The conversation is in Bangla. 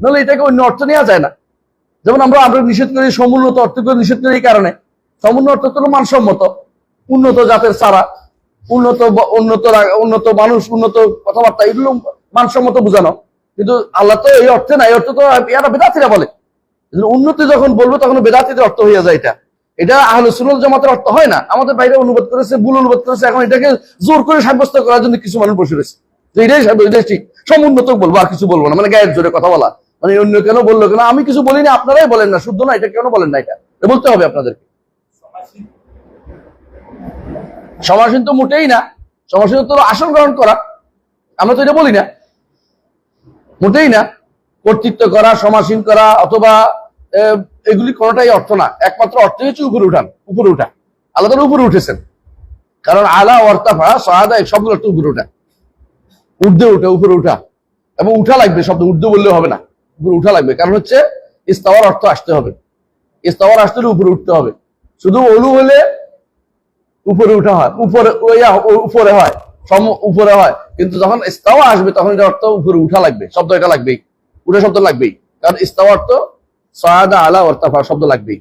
নাহলে এটাকে অন্য অর্থ নেওয়া যায় না। যেমন আমরা আমরা নিষেধ করি সমুন্নত অর্থ করে নিষেধ করি এই কারণে। সমুন্নত অর্থ হলো মানসম্মত, উন্নত জাতের চারা, উন্নত উন্নত উন্নত মানুষ, উন্নত কথাবার্তা, এগুলো মানসম্মত বোঝানো। কিন্তু আল্লাহ তো এই অর্থে না, এই অর্থ তো এরা বেদাতিরা বলে। উন্নতি যখন বলব, তখন বেদাতিদের অর্থ হয়ে যায় এটা। এটা আহলে সুন্নাত জামাতের অর্থ হয় না। আমাদের বাইরে অনুবাদ করেছে, ভুল অনুবাদ করেছে, এখন এটাকে জোর করে সাব্যস্ত করার জন্য কিছু মানুষ বসে রয়েছে। এটাই এটাই ঠিক। সমুন্নত বলব, আর কিছু বলব না মানে গায়ের জোরে কথা বলা। মানে অন্য কেন বলল কেন? আমি কিছু বলিনি, আপনারাই বলেন না, শুদ্ধ না, এটা কেন বলেন না এটা? বলতে হবে আপনাদেরকে। সমাসীন তো মোটেই না সমাসীন তো আসন গ্রহণ করা। আমরা তো এটা বলি না। মোটেই না, কর্তৃত্ব করা, সমাসীন করা, অথবা এগুলি কোনোটাই অর্থ না। একমাত্র অর্থ হচ্ছে উপরে উঠান, উপরে উঠা। আল্লাহ তাআলা উপরে উঠেছেন। কারণ আলা অর্তাফা সহাদা শব্দ অর্থ উপরে উঠা। উর্ধে উঠা উপরে উঠা। এবং উঠা লাগবে, শব্দ উর্ধে বললে হবে না। উপরে উঠা লাগবে। কারণ হচ্ছে ইস্তাওয়ার অর্থ আসতে হবে। ইস্তাওয়ার আসতে হলে উপরে উঠতে হবে। শুধু অলু হলে উপরে উঠা হয়। উপরে উপরে হয়। সম উপরে হয়। কিন্তু যখন ইস্তাওয়া আসবে, তখন এটা অর্থ উপরে উঠা লাগবে। শব্দ এটা লাগবেই। উঠে শব্দ লাগবেই। কারণ ইস্তাওয়া অর্থ সয়াদা আলা অর্থাফা শব্দ লাগবেই।